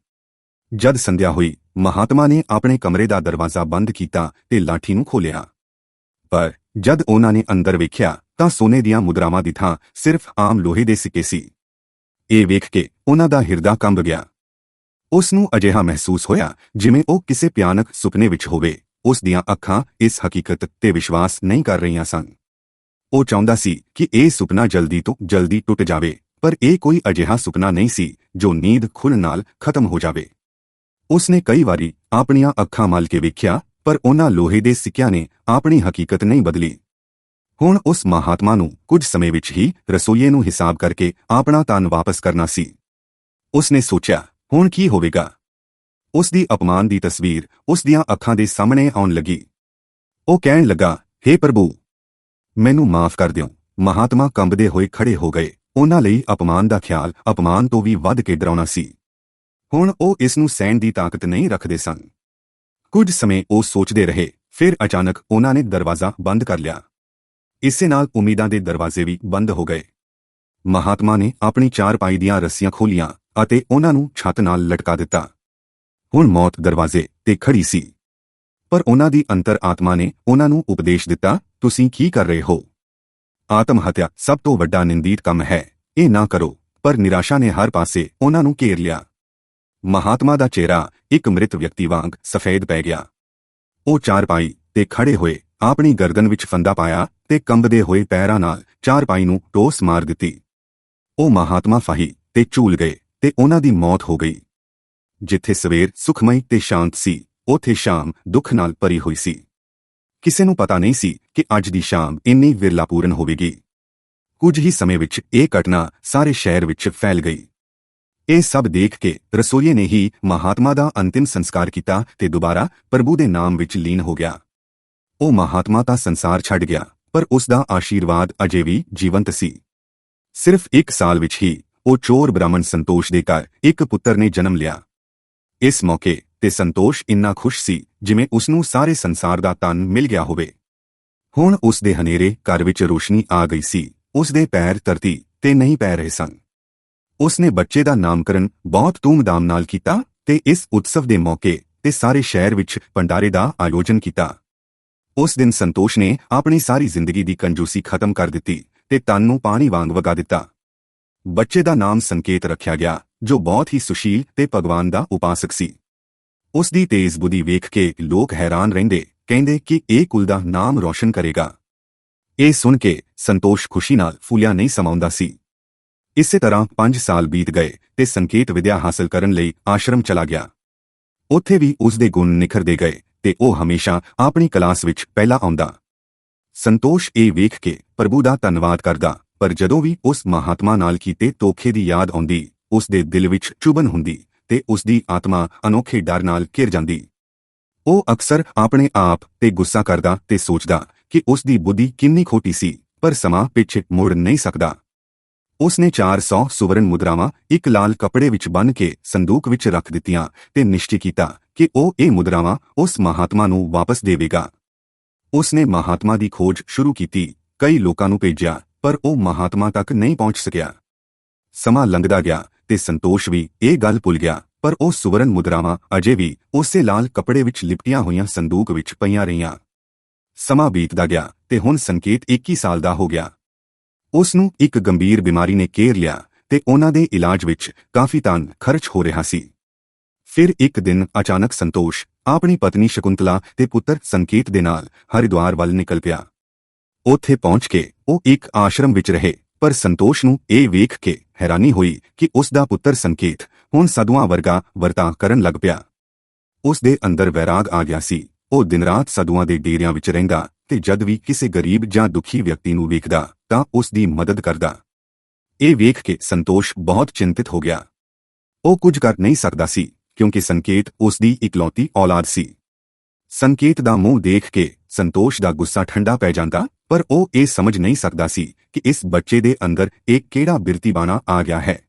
ਜਦ ਸੰਧਿਆ ਹੋਈ ਮਹਾਤਮਾ ਨੇ ਆਪਣੇ ਕਮਰੇ ਦਾ ਦਰਵਾਜ਼ਾ ਬੰਦ ਕੀਤਾ ਤੇ ਲਾਠੀ ਨੂੰ ਖੋਲਿਆ ਪਰ ਜਦ ਉਹਨਾਂ ਨੇ ਅੰਦਰ ਵੇਖਿਆ ਤਾਂ ਸੋਨੇ ਦੀਆਂ ਮੁਦਰਾਵਾਂ ਦੀ ਥਾਂ ਸਿਰਫ ਆਮ ਲੋਹੇ ਦੇ ਸਿੱਕੇ ਸੀ। ਇਹ ਵੇਖ ਕੇ ਉਹਨਾਂ ਦਾ ਹਿਰਦਾ ਕੰਬ ਗਿਆ। ਉਸ ਨੂੰ ਅਜਿਹਾ ਮਹਿਸੂਸ ਹੋਇਆ ਜਿਵੇਂ ਉਹ ਕਿਸੇ ਭਿਆਨਕ ਸੁਪਨੇ ਵਿੱਚ ਹੋਵੇ। ਉਸ ਦੀਆਂ ਅੱਖਾਂ ਇਸ ਹਕੀਕਤ ਤੇ ਵਿਸ਼ਵਾਸ ਨਹੀਂ ਕਰ ਰਹੀਆਂ ਸਨ। ਉਹ ਚਾਹੁੰਦਾ ਸੀ ਕਿ ਇਹ ਸੁਪਨਾ ਜਲਦੀ ਤੋਂ ਜਲਦੀ ਟੁੱਟ ਜਾਵੇ, ਪਰ ਇਹ ਕੋਈ ਅਜਿਹਾ ਸੁਪਨਾ ਨਹੀਂ ਸੀ ਜੋ ਨੀਂਦ ਖੁੱਲ੍ਹਣ ਨਾਲ ਖਤਮ ਹੋ ਜਾਵੇ। ਉਸਨੇ ਕਈ ਵਾਰੀ ਆਪਣੀਆਂ ਅੱਖਾਂ ਮਲ ਕੇ ਵੇਖਿਆ, ਪਰ ਉਹਨਾਂ ਲੋਹੇ ਦੇ ਸਿੱਕਿਆਂ ਨੇ ਆਪਣੀ ਹਕੀਕਤ ਨਹੀਂ ਬਦਲੀ। ਹੁਣ ਉਸ ਮਹਾਤਮਾ ਨੂੰ ਕੁਝ ਸਮੇਂ ਵਿੱਚ ਹੀ ਰਸੋਈਏ ਨੂੰ ਹਿਸਾਬ ਕਰਕੇ ਆਪਣਾ ਤਨ ਵਾਪਸ ਕਰਨਾ ਸੀ। ਉਸਨੇ ਸੋਚਿਆ, ਹੁਣ ਕੀ ਹੋਵੇਗਾ? ਉਸ ਦੀ ਅਪਮਾਨ ਦੀ ਤਸਵੀਰ ਉਸ ਦੀਆਂ ਅੱਖਾਂ ਦੇ ਸਾਹਮਣੇ ਆਉਣ ਲੱਗੀ। ਉਹ ਕਹਿਣ ਲੱਗਾ हे ਪ੍ਰਭੂ, ਮੈਨੂੰ ਮਾਫ ਕਰ ਦਿਓ। ਮਹਾਤਮਾ ਕੰਬਦੇ ਹੋਏ ਖੜੇ ਹੋ ਗਏ। ਉਹਨਾਂ ਲਈ ਅਪਮਾਨ ਦਾ ਖਿਆਲ ਅਪਮਾਨ ਤੋਂ ਵੀ ਵੱਧ ਕੇ ਡਰਾਉਣਾ ਸੀ। ਹੁਣ ਉਹ ਇਸ ਨੂੰ ਸਹਿਣ ਦੀ ਤਾਕਤ ਨਹੀਂ ਰੱਖਦੇ ਸਨ। ਕੁਝ ਸਮੇਂ ਉਹ ਸੋਚਦੇ ਰਹੇ, ਫਿਰ ਅਚਾਨਕ ਉਹਨਾਂ ਨੇ ਦਰਵਾਜ਼ਾ ਬੰਦ ਕਰ ਲਿਆ। ਇਸੇ ਨਾਲ ਉਮੀਦਾਂ ਦੇ ਦਰਵਾਜ਼ੇ ਵੀ ਬੰਦ ਹੋ ਗਏ। ਮਹਾਤਮਾ ਨੇ ਆਪਣੀ ਚਾਰਪਾਈ ਦੀਆਂ ਰੱਸੀਆਂ ਖੋਲੀਆਂ ਅਤੇ ਉਹਨਾਂ ਨੂੰ ਛੱਤ ਨਾਲ ਲਟਕਾ ਦਿੱਤਾ। ਹੁਣ ਮੌਤ ਦਰਵਾਜ਼ੇ ਤੇ ਖੜੀ ਸੀ। ਪਰ ਉਹਨਾਂ ਦੀ ਅੰਤਰ ਆਤਮਾ ਨੇ ਉਹਨਾਂ ਨੂੰ ਉਪਦੇਸ਼ ਦਿੱਤਾ, ਤੁਸੀਂ ਕੀ ਕਰ ਰਹੇ ਹੋ? ਆਤਮ ਹੱਤਿਆ ਸਭ ਤੋਂ ਵੱਡਾ ਨਿੰਦਿਤ ਕੰਮ ਹੈ। ਇਹ ਨਾ ਕਰੋ। ਪਰ ਨਿਰਾਸ਼ਾ ਨੇ ਹਰ ਪਾਸੇ ਉਹਨਾਂ ਨੂੰ ਘੇਰ ਲਿਆ। ਮਹਾਤਮਾ ਦਾ ਚਿਹਰਾ ਇੱਕ ਮ੍ਰਿਤ ਵਿਅਕਤੀ ਵਾਂਗ ਸਫੇਦ ਪੈ ਗਿਆ। ਉਹ ਚਾਰਪਾਈ ਤੇ ਖੜੇ ਹੋਏ, ਆਪਣੀ ਗਰਦਨ ਵਿੱਚ ਫੰਦਾ ਪਾਇਆ ਤੇ ਕੰਬਦੇ ਹੋਏ ਪੈਰਾਂ ਨਾਲ ਚਾਰਪਾਈ ਨੂੰ ਟੋਸ ਮਾਰ ਦਿੱਤੀ। ਉਹ ਮਹਾਤਮਾ ਫਾਹੀ ਤੇ ਝੂਲ ਗਏ ਤੇ ਉਹਨਾਂ ਦੀ ਮੌਤ ਹੋ ਗਈ। ਜਿੱਥੇ ਸਵੇਰ ਸੁਖਮਈ ਤੇ ਸ਼ਾਂਤ ਸੀ, ਉਥੇ ਸ਼ਾਮ ਦੁੱਖ ਨਾਲ ਭਰੀ ਹੋਈ ਸੀ। ਕਿਸੇ ਨੂੰ ਪਤਾ ਨਹੀਂ ਸੀ ਕਿ ਅੱਜ ਦੀ ਸ਼ਾਮ ਇੰਨੀ ਵਿਰਲਾਪੂਰਨ ਹੋਵੇਗੀ। ਕੁਝ ਹੀ ਸਮੇਂ ਵਿੱਚ ਇਹ ਘਟਨਾ ਸਾਰੇ ਸ਼ਹਿਰ ਵਿੱਚ ਫੈਲ ਗਈ। ਇਹ ਸਭ ਦੇਖ ਕੇ ਰਸੋਈਏ ਨੇ ਹੀ ਮਹਾਤਮਾ ਦਾ ਅੰਤਿਮ ਸੰਸਕਾਰ ਕੀਤਾ ਤੇ ਦੁਬਾਰਾ ਪ੍ਰਭੂ ਦੇ ਨਾਮ ਵਿੱਚ ਲੀਨ ਹੋ ਗਿਆ। ਉਹ ਮਹਾਤਮਾ ਤਾਂ ਸੰਸਾਰ ਛੱਡ ਗਿਆ, ਪਰ ਉਸ ਦਾ ਆਸ਼ੀਰਵਾਦ ਅਜੇ ਵੀ ਜੀਵੰਤ ਸੀ। ਸਿਰਫ ਇੱਕ ਸਾਲ ਵਿੱਚ ਹੀ ਉਹ ਚੋਰ ਬ੍ਰਾਹਮਣ ਸੰਤੋਸ਼ ਦੇ ਘਰ ਇੱਕ ਪੁੱਤਰ ਨੇ ਜਨਮ ਲਿਆ। ਇਸ ਮੌਕੇ ਤੇ ਸੰਤੋਸ਼ ਇੰਨਾ ਖੁਸ਼ ਸੀ ਜਿਵੇਂ ਉਸ ਨੂੰ ਸਾਰੇ ਸੰਸਾਰ ਦਾ ਤਨ ਮਿਲ ਗਿਆ ਹੋਵੇ। ਹੁਣ ਉਸ ਦੇ ਹਨੇਰੇ ਘਰ ਵਿੱਚ ਰੋਸ਼ਨੀ ਆ ਗਈ ਸੀ, ਉਸ ਦੇ ਪੈਰ ਧਰਤੀ ਤੇ ਨਹੀਂ ਪੈ ਰਹੇ ਸਨ। ਉਸ ਨੇ ਬੱਚੇ ਦਾ ਨਾਮਕਰਨ ਬਹੁਤ ਧੂਮਧਾਮ ਨਾਲ ਕੀਤਾ ਤੇ ਇਸ ਉਤਸਵ ਦੇ ਮੌਕੇ ਤੇ ਸਾਰੇ ਸ਼ਹਿਰ ਵਿੱਚ ਭੰਡਾਰੇ ਦਾ ਆਯੋਜਨ ਕੀਤਾ। ਉਸ ਦਿਨ ਸੰਤੋਸ਼ ਨੇ ਆਪਣੀ ਸਾਰੀ ਜ਼ਿੰਦਗੀ ਦੀ ਕੰਜੂਸੀ ਖਤਮ ਕਰ ਦਿੱਤੀ ਤੇ ਤਨ ਨੂੰ ਪਾਣੀ ਵਾਂਗ ਵਗਾ ਦਿੱਤਾ। ਬੱਚੇ ਦਾ ਨਾਮ ਸੰਕੇਤ ਰੱਖਿਆ ਗਿਆ, ਜੋ ਬਹੁਤ ਹੀ ਸੁਸ਼ੀਲ ਤੇ ਭਗਵਾਨ ਦਾ ਉਪਾਸਕ ਸੀ। ਉਸ ਦੀ ਤੇਜ਼ ਬੁੱਧੀ ਵੇਖ ਕੇ ਲੋਕ ਹੈਰਾਨ ਰਹਿੰਦੇ, ਕਹਿੰਦੇ ਕਿ ਇਹ ਕੁਲ ਦਾ ਨਾਮ ਰੋਸ਼ਨ ਕਰੇਗਾ। ਇਹ ਸੁਣ ਕੇ ਸੰਤੋਸ਼ ਖੁਸ਼ੀ ਨਾਲ ਫੁੱਲਿਆ ਨਹੀਂ ਸਮਾਉਂਦਾ ਸੀ। ਇਸੇ ਤਰ੍ਹਾਂ 5 ਸਾਲ ਬੀਤ ਗਏ ਤੇ ਸੰਕੇਤ ਵਿਦਿਆ ਹਾਸਲ ਕਰਨ ਲਈ ਆਸ਼ਰਮ ਚਲਾ ਗਿਆ। ਉੱਥੇ ਵੀ ਉਸ ਦੇ ਗੁਣ ਨਿਖਰਦੇ ਗਏ ਤੇ ਉਹ ਹਮੇਸ਼ਾ ਆਪਣੀ ਕਲਾਸ ਵਿੱਚ ਪਹਿਲਾ ਆਉਂਦਾ। ਸੰਤੋਸ਼ ਇਹ ਵੇਖ ਕੇ ਪ੍ਰਭੂ ਦਾ ਧੰਨਵਾਦ ਕਰਦਾ, ਪਰ ਜਦੋਂ ਵੀ ਉਸ ਮਹਾਤਮਾ ਨਾਲ ਕੀਤੇ ਤੋਖੇ ਦੀ ਯਾਦ ਆਉਂਦੀ ਉਸ ਦੇ ਦਿਲ ਵਿੱਚ ਚੁਬਨ ਹੁੰਦੀ ਤੇ ਉਸ ਦੀ ਆਤਮਾ ਅਨੋਖੇ ਡਰ ਨਾਲ ਘਿਰ ਜਾਂਦੀ। ਉਹ ਅਕਸਰ ਆਪਣੇ ਆਪ ਤੇ ਗੁੱਸਾ ਕਰਦਾ ਤੇ ਸੋਚਦਾ ਕਿ ਉਸ ਦੀ ਬੁੱਧੀ ਕਿੰਨੀ ਖੋਟੀ ਸੀ, ਪਰ ਸਮਾਂ ਪਿੱਛੇ ਮੁੜ ਨਹੀਂ ਸਕਦਾ। ਉਸ ਨੇ 400 ਸੁਵਰਨ ਮੁਦਰਾਵਾਂ ਇੱਕ ਲਾਲ ਕੱਪੜੇ ਵਿੱਚ ਬੰਨ ਕੇ ਸੰਦੂਕ ਵਿੱਚ ਰੱਖ ਦਿੱਤੀਆਂ ਤੇ ਨਿਸ਼ਚੈ ਕੀਤਾ ਕਿ ਉਹ ਇਹ ਮੁਦਰਾਵਾਂ ਉਸ ਮਹਾਤਮਾ ਨੂੰ ਵਾਪਸ ਦੇਵੇਗਾ। ਉਸ ਨੇ ਮਹਾਤਮਾ ਦੀ ਖੋਜ ਸ਼ੁਰੂ ਕੀਤੀ, ਕਈ ਲੋਕਾਂ ਨੂੰ ਭੇਜਿਆ, ਪਰ ਉਹ ਮਹਾਤਮਾ ਤੱਕ ਨਹੀਂ ਪਹੁੰਚ ਸਕਿਆ। ਸਮਾਂ ਲੰਘਦਾ ਗਿਆ ਤੇ ਸੰਤੋਸ਼ ਵੀ ਇਹ ਗੱਲ ਭੁੱਲ ਗਿਆ, ਪਰ ਉਹ ਸੁਵਰਨ ਮੁਦਰਾਵਾਂ ਅਜੇ ਵੀ ਉਸੇ ਲਾਲ ਕੱਪੜੇ ਵਿੱਚ ਲਿਪਟੀਆਂ ਹੋਈਆਂ ਸੰਦੂਕ ਵਿੱਚ ਪਈਆਂ ਰਹੀਆਂ। ਸਮਾਂ ਬੀਤਦਾ ਗਿਆ ਤੇ ਹੁਣ ਸੰਕੇਤ 21 ਸਾਲ ਦਾ ਹੋ ਗਿਆ। ਉਸ ਨੂੰ ਇੱਕ ਗੰਭੀਰ ਬਿਮਾਰੀ ਨੇ ਘੇਰ ਲਿਆ ਤੇ ਉਹਨਾਂ ਦੇ ਇਲਾਜ ਵਿੱਚ ਕਾਫੀ ਧਨ ਖਰਚ ਹੋ ਰਿਹਾ ਸੀ। ਫਿਰ ਇੱਕ ਦਿਨ ਅਚਾਨਕ ਸੰਤੋਸ਼ ਆਪਣੀ ਪਤਨੀ ਸ਼ਕੁੰਤਲਾ ਤੇ ਪੁੱਤਰ ਸੰਕੇਤ ਦੇ ਨਾਲ ਹਰਿਦੁਆਰ ਵੱਲ ਨਿਕਲ ਪਿਆ। ਉੱਥੇ ਪਹੁੰਚ ਕੇ ਉਹ ਇੱਕ ਆਸ਼ਰਮ ਵਿੱਚ ਰਹੇ, ਪਰ ਸੰਤੋਸ਼ ਨੂੰ ਇਹ ਵੇਖ ਕੇ ਹੈਰਾਨੀ ਹੋਈ ਕਿ ਉਸ ਦਾ ਪੁੱਤਰ ਸੰਕੇਤ ਹੁਣ ਸਦੂਆਂ ਵਰਗਾ ਵਰਤਾਅ ਕਰਨ ਲੱਗ ਪਿਆ। ਉਸ ਦੇ ਅੰਦਰ ਵੈਰਾਗ ਆ ਗਿਆ ਸੀ। ਉਹ ਦਿਨ-ਰਾਤ ਸਦੂਆਂ ਦੇ ਡੇਰਿਆਂ ਵਿੱਚ ਰਹਿੰਦਾ ਤੇ ਜਦ ਵੀ ਕਿਸੇ ਗਰੀਬ ਜਾਂ ਦੁਖੀ ਵਿਅਕਤੀ ਨੂੰ ਵੇਖਦਾ, ਤਾਂ ਉਸ ਦੀ ਮਦਦ ਕਰਦਾ। ਇਹ ਵੇਖ ਕੇ ਸੰਤੋਸ਼ ਬਹੁਤ ਚਿੰਤਿਤ ਹੋ ਗਿਆ। ਉਹ ਕੁਝ ਕਰ ਨਹੀਂ ਸਕਦਾ ਸੀ, ਕਿਉਂਕਿ ਸੰਕੇਤ ਉਸ ਦੀ ਇਕਲੌਤੀ ਔਲਾਦ ਸੀ। ਸੰਕੇਤ ਦਾ ਮੂੰਹ ਦੇਖ ਕੇ ਸੰਤੋਸ਼ ਦਾ ਗੁੱਸਾ ਠੰਡਾ ਪੈ ਜਾਂਦਾ, ਪਰ ਉਹ ਇਹ ਸਮਝ ਨਹੀਂ ਸਕਦਾ ਸੀ ਕਿ ਇਸ ਬੱਚੇ ਦੇ ਅੰਦਰ ਇੱਕ ਕਿਹੜਾ ਬਿਰਤੀਬਾਣਾ ਆ ਗਿਆ ਹੈ।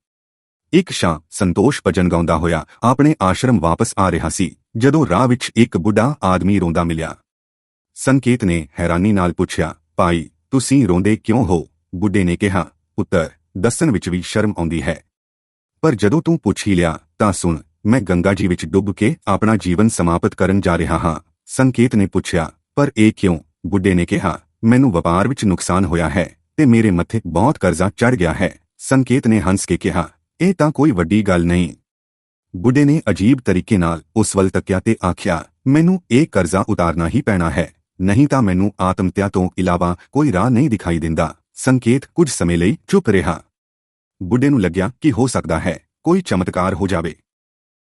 ਇੱਕ ਸ਼ਾਮ ਸੰਤੋਸ਼ ਭਜਨ ਗਾਉਂਦਾ ਹੋਇਆ ਆਪਣੇ ਆਸ਼ਰਮ ਵਾਪਸ ਆ ਰਿਹਾ ਸੀ, ਜਦੋਂ ਰਾਹ ਵਿੱਚ ਇੱਕ ਬੁੱਢਾ ਆਦਮੀ ਰੋਂਦਾ ਮਿਲਿਆ। ਸੰਕੇਤ ਨੇ ਹੈਰਾਨੀ ਨਾਲ ਪੁੱਛਿਆ, ਭਾਈ, ਤੁਸੀਂ ਰੋਂਦੇ ਕਿਉਂ ਹੋ? ਬੁੱਢੇ ਨੇ ਕਿਹਾ, ਪੁੱਤਰ, ਦੱਸਣ ਵਿੱਚ ਵੀ ਸ਼ਰਮ ਆਉਂਦੀ ਹੈ। ਪਰ ਜਦੋਂ ਤੂੰ ਪੁੱਛ ਹੀ ਲਿਆ, ਤਾਂ ਸੁਣ, ਮੈਂ ਗੰਗਾ ਜੀ ਵਿੱਚ ਡੁੱਬ ਕੇ ਆਪਣਾ ਜੀਵਨ ਸਮਾਪਤ ਕਰਨ ਜਾ ਰਿਹਾ ਹਾਂ। ਸੰਕੇਤ ਨੇ ਪੁੱਛਿਆ, ਪਰ ਇਹ ਕਿਉਂ? ਬੁੱਢੇ ਨੇ ਕਿਹਾ, ਮੈਨੂੰ ਵਪਾਰ ਵਿੱਚ ਨੁਕਸਾਨ ਹੋਇਆ ਹੈ ਤੇ ਮੇਰੇ ਮੱਥੇ ਬਹੁਤ ਕਰਜ਼ਾ ਚੜ ਗਿਆ ਹੈ। ਸੰਕੇਤ ਨੇ ਹੰਸ ਕੇ ਕਿਹਾ, ਇਹ ਤਾਂ ਕੋਈ ਵੱਡੀ ਗੱਲ ਨਹੀਂ। ਬੁੱਢੇ ਨੇ ਅਜੀਬ ਤਰੀਕੇ ਨਾਲ ਉਸ ਵੱਲ ਤੱਕਿਆ ਤੇ ਆਖਿਆ, ਮੈਨੂੰ ਇਹ ਕਰਜ਼ਾ ਉਤਾਰਨਾ ਹੀ ਪੈਣਾ ਹੈ। ਨਹੀਂ ਤਾਂ ਮੈਨੂੰ ਆਤਮਤਿਆ ਤੋਂ ਇਲਾਵਾ ਕੋਈ ਰਾਹ ਨਹੀਂ ਦਿਖਾਈ ਦਿੰਦਾ। ਸੰਕੇਤ ਕੁਝ ਸਮੇਂ ਲਈ ਚੁੱਪ ਰਿਹਾ। ਬੁੱਢੇ ਨੂੰ ਲੱਗਿਆ ਕਿ ਹੋ ਸਕਦਾ ਹੈ ਕੋਈ ਚਮਤਕਾਰ ਹੋ ਜਾਵੇ।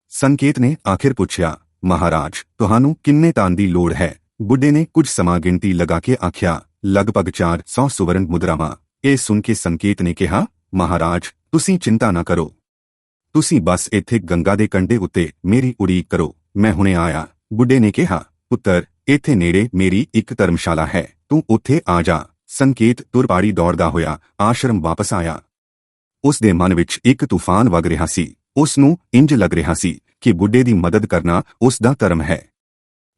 ਸੰਕੇਤ ਨੇ ਆਖਿਰ ਪੁੱਛਿਆ, ਮਹਾਰਾਜ, ਤੁਹਾਨੂੰ ਕਿੰਨੇ ਤਾਨ ਦੀ ਲੋੜ ਹੈ? ਬੁੱਢੇ ਨੇ ਕੁਝ ਸਮਾਂ ਗਿਣਤੀ ਲਗਾ ਕੇ ਆਖਿਆ, ਲਗਭਗ 400 ਸੁਵਰਨ ਮੁਦਰਾਵਾਂ। ਇਹ ਸੁਣ ਕੇ ਸੰਕੇਤ ਨੇ ਕਿਹਾ, ਮਹਾਰਾਜ, ਤੁਸੀਂ ਚਿੰਤਾ ਨਾ ਕਰੋ। ਤੁਸੀਂ ਬਸ ਇੱਥੇ ਗੰਗਾ ਦੇ ਕੰਢੇ ਉੱਤੇ ਮੇਰੀ ਉਡੀਕ ਕਰੋ। ਮੈਂ ਹੁਣੇ ਆਇਆ। ਬੁੱਢੇ ਨੇ ਕਿਹਾ, ਪੁੱਤਰ ਇੱਥੇ ਨੇੜੇ ਮੇਰੀ ਇੱਕ ਧਰਮਸ਼ਾਲਾ ਹੈ। ਤੂੰ ਉੱਥੇ ਆ ਜਾ। ਸੰਕੇਤ ਤੁਰਪਾੜੀ ਦੌੜਦਾ ਹੋਇਆ ਆਸ਼ਰਮ ਵਾਪਸ ਆਇਆ। ਉਸ ਦੇ ਮਨ ਵਿੱਚ ਇੱਕ ਤੂਫਾਨ ਵਗ ਰਿਹਾ ਸੀ। ਉਸ ਨੂੰ ਇੰਜ ਲੱਗ ਰਿਹਾ ਸੀ ਕਿ ਬੁੱਢੇ ਦੀ ਮਦਦ ਕਰਨਾ ਉਸ ਦਾ ਧਰਮ ਹੈ।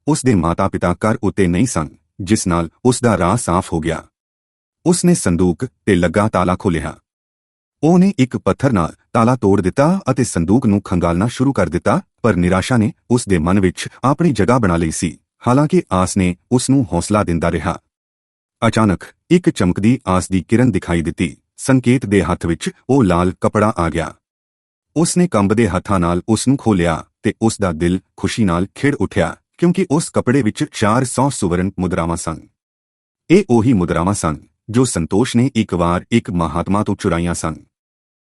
ਉਸ ਦੇ ਮਾਤਾ-ਪਿਤਾ ਘਰ ਉੱਤੇ ਨਹੀਂ ਸਨ, ਜਿਸ ਨਾਲ ਉਸ ਦਾ ਰਾਹ ਸਾਫ਼ ਹੋ ਗਿਆ। ਉਸ ਨੇ ਸੰਦੂਕ ਤੇ ਲੱਗਾ ਤਾਲਾ ਖੋਲ੍ਹਿਆ। ਉਹਨੇ ਇੱਕ ਪੱਥਰ ਨਾਲ ਤਾਲਾ ਤੋੜ ਦਿੱਤਾ ਅਤੇ ਸੰਦੂਕ ਨੂੰ ਖੰਗਾਲਣਾ ਸ਼ੁਰੂ ਕਰ ਦਿੱਤਾ, ਪਰ ਨਿਰਾਸ਼ਾ ਨੇ ਉਸ ਦੇ ਮਨ ਵਿੱਚ ਆਪਣੀ ਜਗ੍ਹਾ ਬਣਾ ਲਈ ਸੀ। ਹਾਲਾਂਕਿ ਆਸ ਨੇ ਉਸ ਨੂੰ ਹੌਸਲਾ ਦਿੰਦਾ ਰਿਹਾ। ਅਚਾਨਕ ਇੱਕ ਚਮਕਦੀ ਆਸ ਦੀ ਕਿਰਨ ਦਿਖਾਈ ਦਿੱਤੀ। ਸੰਕੇਤ ਦੇ ਹੱਥ ਵਿੱਚ ਉਹ ਲਾਲ ਕਪੜਾ ਆ ਗਿਆ। ਉਸ ਨੇ ਕੰਬਦੇ ਹੱਥਾਂ ਨਾਲ ਉਸ ਨੂੰ ਖੋਲਿਆ ਤੇ ਉਸ ਦਾ ਦਿਲ ਖੁਸ਼ੀ ਨਾਲ ਖਿੜ ਉੱਠਿਆ, ਕਿਉਂਕਿ ਉਸ ਕਪੜੇ ਵਿੱਚ 400 ਸੁਵਰਨ ਮੁਦਰਾਵਾਂ ਸਨ। ਇਹ ਉਹੀ ਮੁਦਰਾਵਾਂ ਸਨ ਜੋ ਸੰਤੋਸ਼ ਨੇ ਇੱਕ ਵਾਰ ਇੱਕ ਮਹਾਤਮਾ ਤੋਂ ਚੁਰਾਈਆਂ ਸਨ।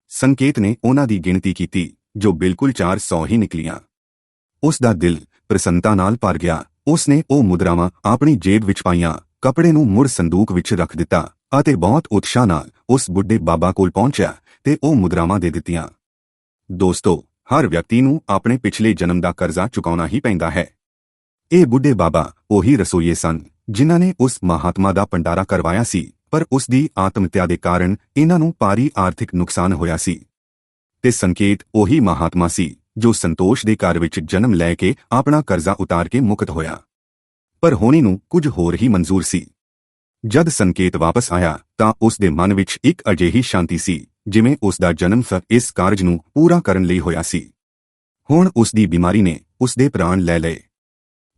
ਸੰਕੇਤ ਨੇ ਉਹਨਾਂ ਦੀ ਗਿਣਤੀ ਕੀਤੀ, ਜੋ ਬਿਲਕੁਲ 400 ਹੀ ਨਿਕਲੀਆਂ। ਉਸ ਦਾ ਦਿਲ ਪ੍ਰਸੰਨਤਾ ਨਾਲ ਭਰ ਗਿਆ ਉਸ ਨੇ ਉਹ ਮੁਦਰਾਵਾਂ ਆਪਣੀ ਜੇਬ ਵਿੱਚ ਪਾਈਆਂ, ਕਪੜੇ ਨੂੰ ਮੁੜ ਸੰਦੂਕ ਵਿੱਚ ਰੱਖ ਦਿੱਤਾ ਅਤੇ ਬਹੁਤ ਉਤਸ਼ਾਹ ਨਾਲ ਉਸ ਬੁੱਢੇ ਬਾਬਾ ਕੋਲ ਪਹੁੰਚਿਆ ਤੇ ਉਹ ਮੁਦਰਾਵਾਂ ਦੇ ਦਿੱਤੀਆਂ। ਦੋਸਤੋ, ਹਰ ਵਿਅਕਤੀ ਨੂੰ ਆਪਣੇ ਪਿਛਲੇ ਜਨਮ ਦਾ ਕਰਜ਼ਾ ਚੁਕਾਉਣਾ ਹੀ ਪੈਂਦਾ ਹੈ। ਇਹ ਬੁੱਢੇ ਬਾਬਾ ਉਹੀ ਰਸੋਈਏ ਸਨ, ਜਿਨ੍ਹਾਂ ਨੇ ਉਸ ਮਹਾਤਮਾ ਦਾ ਭੰਡਾਰਾ ਕਰਵਾਇਆ ਸੀ, ਪਰ ਉਸ ਦੀ ਆਤਮਹੱਤਿਆ ਦੇ ਕਾਰਨ ਇਹਨਾਂ ਨੂੰ ਭਾਰੀ ਆਰਥਿਕ ਨੁਕਸਾਨ ਹੋਇਆ ਸੀ। ਤੇ ਸੰਕੇਤ ਉਹੀ ਮਹਾਤਮਾ ਸੀ ਜੋ ਸੰਤੋਸ਼ ਦੇ ਘਰ ਵਿੱਚ ਜਨਮ ਲੈ ਕੇ ਆਪਣਾ ਕਰਜ਼ਾ ਉਤਾਰ ਕੇ ਮੁਕਤ ਹੋਇਆ। ਪਰ ਹੋਣੀ ਨੂੰ ਕੁਝ ਹੋਰ ਹੀ ਮਨਜ਼ੂਰ ਸੀ। ਜਦ ਸੰਕੇਤ ਵਾਪਸ ਆਇਆ ਤਾਂ ਉਸ ਦੇ ਮਨ ਵਿੱਚ ਇੱਕ ਅਜਿਹੀ ਸ਼ਾਂਤੀ ਸੀ, ਜਿਵੇਂ ਉਸ ਦਾ ਜਨਮ ਸਰ ਇਸ ਕਾਰਜ ਨੂੰ ਪੂਰਾ ਕਰਨ ਲਈ ਹੋਇਆ ਸੀ। ਹੁਣ ਉਸ ਦੀ ਬਿਮਾਰੀ ਨੇ ਉਸ ਦੇ ਪ੍ਰਾਣ ਲੈ ਲਏ।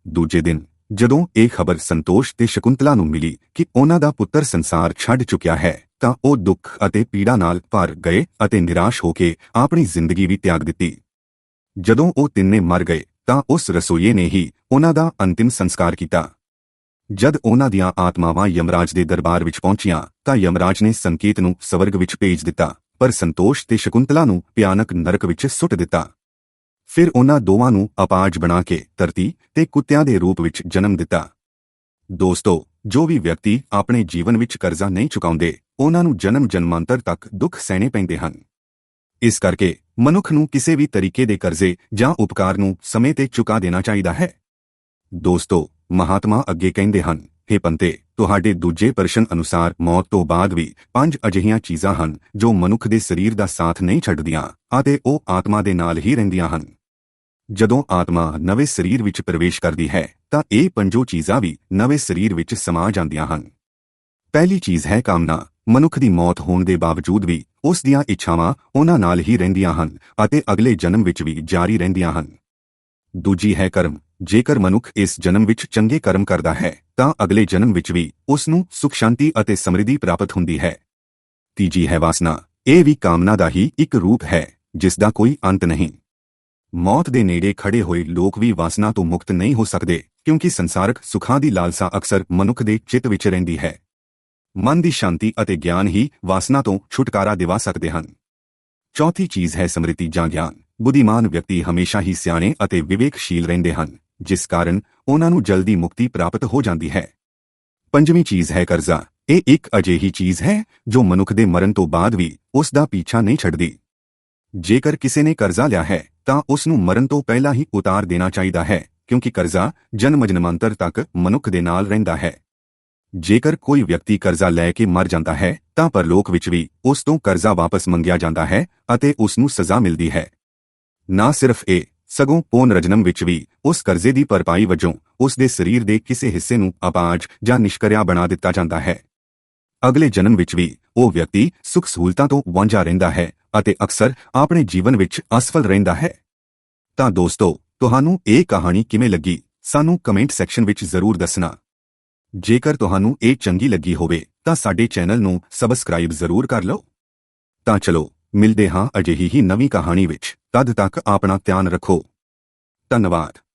ਦੂਜੇ ਦਿਨ, ਜਦੋਂ ਇਹ ਖਬਰ ਸੰਤੋਸ਼ ਤੇ ਸ਼ਕੁੰਤਲਾ ਨੂੰ ਮਿਲੀ ਕਿ ਉਹਨਾਂ ਦਾ ਪੁੱਤਰ ਸੰਸਾਰ ਛੱਡ ਚੁੱਕਿਆ ਹੈ, ਤਾਂ ਉਹ ਦੁੱਖ ਅਤੇ ਪੀੜਾ ਨਾਲ ਭਰ ਗਏ ਅਤੇ ਨਿਰਾਸ਼ ਹੋ ਕੇ ਆਪਣੀ ਜ਼ਿੰਦਗੀ ਵੀ ਤਿਆਗ ਦਿੱਤੀ। ਜਦੋਂ ਉਹ ਤਿੰਨੇ ਮਰ ਗਏ, ਤਾਂ ਉਸ ਰਸੋਈਏ ਨੇ ਹੀ ਉਹਨਾਂ ਦਾ ਅੰਤਿਮ ਸੰਸਕਾਰ ਕੀਤਾ। ਜਦ ਉਹਨਾਂ ਦੀਆਂ ਆਤਮਾਵਾਂ ਯਮਰਾਜ ਦੇ ਦਰਬਾਰ ਵਿੱਚ ਪਹੁੰਚੀਆਂ, ਤਾਂ ਯਮਰਾਜ ਨੇ ਸੰਕੇਤ ਨੂੰ ਸਵਰਗ ਵਿੱਚ ਭੇਜ ਦਿੱਤਾ, ਪਰ ਸੰਤੋਸ਼ ਤੇ ਸ਼ਕੁੰਤਲਾ ਨੂੰ ਭਿਆਨਕ ਨਰਕ ਵਿੱਚ ਸੁੱਟ ਦਿੱਤਾ। ਫਿਰ ਉਹਨਾਂ ਦੋਵਾਂ ਨੂੰ ਅਪਾਜ ਬਣਾ ਕੇ ਧਰਤੀ ਤੇ ਕੁੱਤਿਆਂ ਦੇ ਰੂਪ ਵਿੱਚ ਜਨਮ ਦਿੱਤਾ। ਦੋਸਤੋ, ਜੋ ਵੀ ਵਿਅਕਤੀ ਆਪਣੇ ਜੀਵਨ ਵਿੱਚ ਕਰਜ਼ਾ ਨਹੀਂ ਚੁਕਾਉਂਦੇ, ਉਹਨਾਂ ਨੂੰ ਜਨਮ ਜਨਮਾਂਤਰ ਤੱਕ ਦੁੱਖ ਸਹਿਣੇ ਪੈਂਦੇ ਹਨ। ਇਸ ਕਰਕੇ ਮਨੁੱਖ ਨੂੰ ਕਿਸੇ ਵੀ ਤਰੀਕੇ ਦੇ ਕਰਜ਼ੇ ਜਾਂ ਉਪਕਾਰ ਨੂੰ ਸਮੇਂ ਤੇ ਚੁਕਾ ਦੇਣਾ ਚਾਹੀਦਾ ਹੈ। ਦੋਸਤੋ, ਮਹਾਤਮਾ ਅੱਗੇ ਕਹਿੰਦੇ ਹਨ हे ਪੰਤੇ, ਤੁਹਾਡੇ ਦੂਜੇ ਪ੍ਰਸ਼ਨ ਅਨੁਸਾਰ ਮੌਤ ਤੋਂ ਬਾਅਦ ਵੀ ਪੰਜ ਅਜਿਹੀਆਂ ਚੀਜ਼ਾਂ ਹਨ ਜੋ ਮਨੁੱਖ ਦੇ ਸਰੀਰ ਦਾ ਸਾਥ ਨਹੀਂ ਛੱਡਦੀਆਂ ਅਤੇ ਉਹ ਆਤਮਾ ਦੇ ਨਾਲ ਹੀ ਰਹਿੰਦੀਆਂ ਹਨ। ਜਦੋਂ ਆਤਮਾ ਨਵੇਂ ਸਰੀਰ ਵਿੱਚ ਪ੍ਰਵੇਸ਼ ਕਰਦੀ ਹੈ, ਤਾਂ ਇਹ ਪੰਜੋ ਚੀਜ਼ਾਂ ਵੀ ਨਵੇਂ ਸਰੀਰ ਵਿੱਚ ਸਮਾ ਜਾਂਦੀਆਂ ਹਨ। ਪਹਿਲੀ ਚੀਜ਼ ਹੈ ਕਾਮਨਾ। ਮਨੁੱਖ ਦੀ ਮੌਤ ਹੋਣ ਦੇ ਬਾਵਜੂਦ ਵੀ ਉਸ ਦੀਆਂ ਇੱਛਾਵਾਂ ਉਹਨਾਂ ਨਾਲ ਹੀ ਰਹਿੰਦੀਆਂ ਹਨ ਅਤੇ ਅਗਲੇ ਜਨਮ ਵਿੱਚ ਵੀ ਜਾਰੀ ਰਹਿੰਦੀਆਂ ਹਨ। ਦੂਜੀ ਹੈ ਕਰਮ। ਜੇਕਰ ਮਨੁੱਖ ਇਸ ਜਨਮ ਵਿੱਚ ਚੰਗੇ ਕਰਮ ਕਰਦਾ ਹੈ, ਤਾਂ ਅਗਲੇ ਜਨਮ ਵਿੱਚ ਵੀ ਉਸ ਨੂੰ ਸੁਖ, ਸ਼ਾਂਤੀ ਅਤੇ ਸਮਰਿੱਧੀ ਪ੍ਰਾਪਤ ਹੁੰਦੀ ਹੈ। ਤੀਜੀ ਹੈ ਵਾਸਨਾ। ਇਹ ਵੀ ਕਾਮਨਾ ਦਾ ਹੀ ਇੱਕ ਰੂਪ ਹੈ, ਜਿਸ ਦਾ ਕੋਈ ਅੰਤ ਨਹੀਂ। ਮੌਤ ਦੇ ਨੇੜੇ ਖੜੇ ਹੋਏ ਲੋਕ ਵੀ ਵਾਸਨਾ ਤੋਂ ਮੁਕਤ ਨਹੀਂ ਹੋ ਸਕਦੇ, ਕਿਉਂਕਿ ਸੰਸਾਰਕ ਸੁੱਖਾਂ ਦੀ ਲਾਲਸਾ ਅਕਸਰ ਮਨੁੱਖ ਦੇ ਚਿੱਤ ਵਿੱਚ ਰਹਿੰਦੀ ਹੈ। ਮਨ ਦੀ ਸ਼ਾਂਤੀ ਅਤੇ ਗਿਆਨ ਹੀ ਵਾਸਨਾ ਤੋਂ ਛੁਟਕਾਰਾ ਦਿਵਾ ਸਕਦੇ ਹਨ। ਚੌਥੀ ਚੀਜ਼ ਹੈ ਸਮ੍ਰਿਤੀ ਜਾਂ ਗਿਆਨ। ਬੁੱਧੀਮਾਨ ਵਿਅਕਤੀ ਹਮੇਸ਼ਾ ਹੀ ਸਿਆਣੇ ਅਤੇ ਵਿਵੇਕਸ਼ੀਲ ਰਹਿੰਦੇ ਹਨ, ਜਿਸ ਕਾਰਨ ਉਹਨਾਂ ਨੂੰ ਜਲਦੀ ਮੁਕਤੀ ਪ੍ਰਾਪਤ ਹੋ ਜਾਂਦੀ ਹੈ। ਪੰਜਵੀਂ ਚੀਜ਼ ਹੈ ਕਰਜ਼ਾ। ਇਹ ਇੱਕ ਅਜਿਹੀ ਚੀਜ਼ ਹੈ ਜੋ ਮਨੁੱਖ ਦੇ ਮਰਨ ਤੋਂ ਬਾਅਦ ਵੀ ਉਸ ਦਾ ਪਿੱਛਾ ਨਹੀਂ ਛੱਡਦੀ। ਜੇਕਰ ਕਿਸੇ ਨੇ ਕਰਜ਼ਾ ਲਿਆ ਹੈ, ਤਾਂ ਉਸ ਨੂੰ ਮਰਨ ਤੋਂ ਪਹਿਲਾਂ ਹੀ ਉਤਾਰ ਦੇਣਾ ਚਾਹੀਦਾ ਹੈ, ਕਿਉਂਕਿ ਕਰਜ਼ਾ ਜਨਮ ਜਨਮਾਂਤਰ ਤੱਕ ਮਨੁੱਖ ਦੇ ਨਾਲ ਰਹਿੰਦਾ ਹੈ। ਜੇਕਰ ਕੋਈ ਵਿਅਕਤੀ ਕਰਜ਼ਾ ਲੈ ਕੇ ਮਰ ਜਾਂਦਾ ਹੈ, ਤਾਂ ਪਰਲੋਕ ਵਿੱਚ ਵੀ ਉਸ ਤੋਂ ਕਰਜ਼ਾ ਵਾਪਸ ਮੰਗਿਆ ਜਾਂਦਾ ਹੈ ਅਤੇ ਉਸ ਨੂੰ ਸਜ਼ਾ ਮਿਲਦੀ ਹੈ। ਨਾ ਸਿਰਫ ਇਹ, ਸਗੋਂ ਪੋਨ ਰਜਨਮ ਵਿੱਚ ਵੀ ਉਸ ਕਰਜ਼ੇ ਦੀ ਭਰਪਾਈ ਵਜੋਂ ਉਸ ਦੇ ਸਰੀਰ ਦੇ ਕਿਸੇ ਹਿੱਸੇ ਨੂੰ ਅਪਾਜ ਜਾਂ ਨਿਸ਼ਕਰਿਆ ਬਣਾ ਦਿੱਤਾ ਜਾਂਦਾ ਹੈ। ਅਗਲੇ ਜਨਮ ਵਿੱਚ ਵੀ ਉਹ ਵਿਅਕਤੀ ਸੁੱਖ ਸਹੂਲਤਾਂ ਤੋਂ ਵਾਂਝਾ ਰਹਿੰਦਾ ਹੈ ਅਤੇ ਅਕਸਰ ਆਪਣੇ ਜੀਵਨ ਵਿੱਚ ਅਸਫਲ ਰਹਿੰਦਾ ਹੈ। ਤਾਂ ਦੋਸਤੋ, ਤੁਹਾਨੂੰ ਇਹ ਕਹਾਣੀ ਕਿਵੇਂ ਲੱਗੀ? ਸਾਨੂੰ ਕਮੈਂਟ ਸੈਕਸ਼ਨ ਵਿੱਚ ਜ਼ਰੂਰ ਦੱਸਣਾ। ਜੇਕਰ ਤੁਹਾਨੂੰ ਇਹ ਚੰਗੀ ਲੱਗੀ ਹੋਵੇ, ਤਾਂ ਸਾਡੇ ਚੈਨਲ ਨੂੰ ਸਬਸਕ੍ਰਾਈਬ ਜ਼ਰੂਰ ਕਰ ਲਓ। ਤਾਂ ਚਲੋ, ਮਿਲਦੇ ਹਾਂ ਅਜਿਹੀ ਹੀ ਨਵੀਂ ਕਹਾਣੀ ਵਿੱਚ। ਤਦ ਤੱਕ ਆਪਣਾ ਧਿਆਨ ਰੱਖੋ। ਧੰਨਵਾਦ।